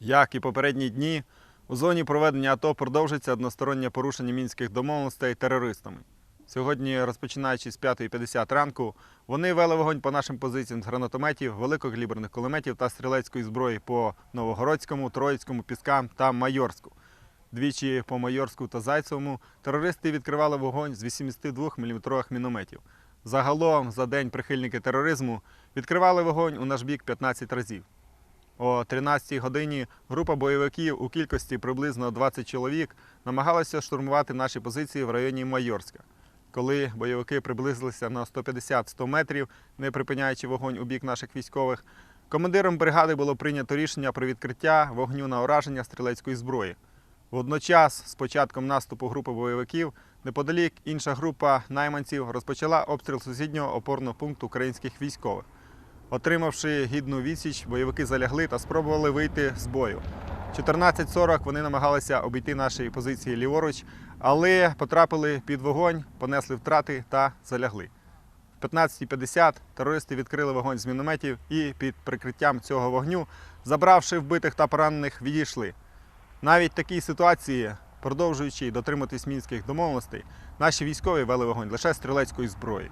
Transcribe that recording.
Як і попередні дні, у зоні проведення АТО продовжиться одностороннє порушення мінських домовленостей терористами. Сьогодні, розпочинаючи з 5.50 ранку, вони вели вогонь по нашим позиціям з гранатометів, великокаліберних кулеметів та стрілецької зброї по Новогородському, Троїцькому, Піскам та Майорську. Двічі по Майорську та Зайцевому терористи відкривали вогонь з 82 мм мінометів. Загалом за день прихильники тероризму відкривали вогонь у наш бік 15 разів. О 13-й годині група бойовиків у кількості приблизно 20 чоловік намагалася штурмувати наші позиції в районі Майорська. Коли бойовики приблизилися на 150-100 метрів, не припиняючи вогонь у бік наших військових, командиром бригади було прийнято рішення про відкриття вогню на ураження стрілецької зброї. Водночас, з початком наступу групи бойовиків, неподалік інша група найманців розпочала обстріл сусіднього опорного пункту українських військових. Отримавши гідну відсіч, бойовики залягли та спробували вийти з бою. 14.40 вони намагалися обійти наші позиції ліворуч, але потрапили під вогонь, понесли втрати та залягли. В 15.50 терористи відкрили вогонь з мінометів і під прикриттям цього вогню, забравши вбитих та поранених, відійшли. Навіть в такій ситуації, продовжуючи дотримуватись мінських домовленостей, наші військові вели вогонь лише стрілецької зброї.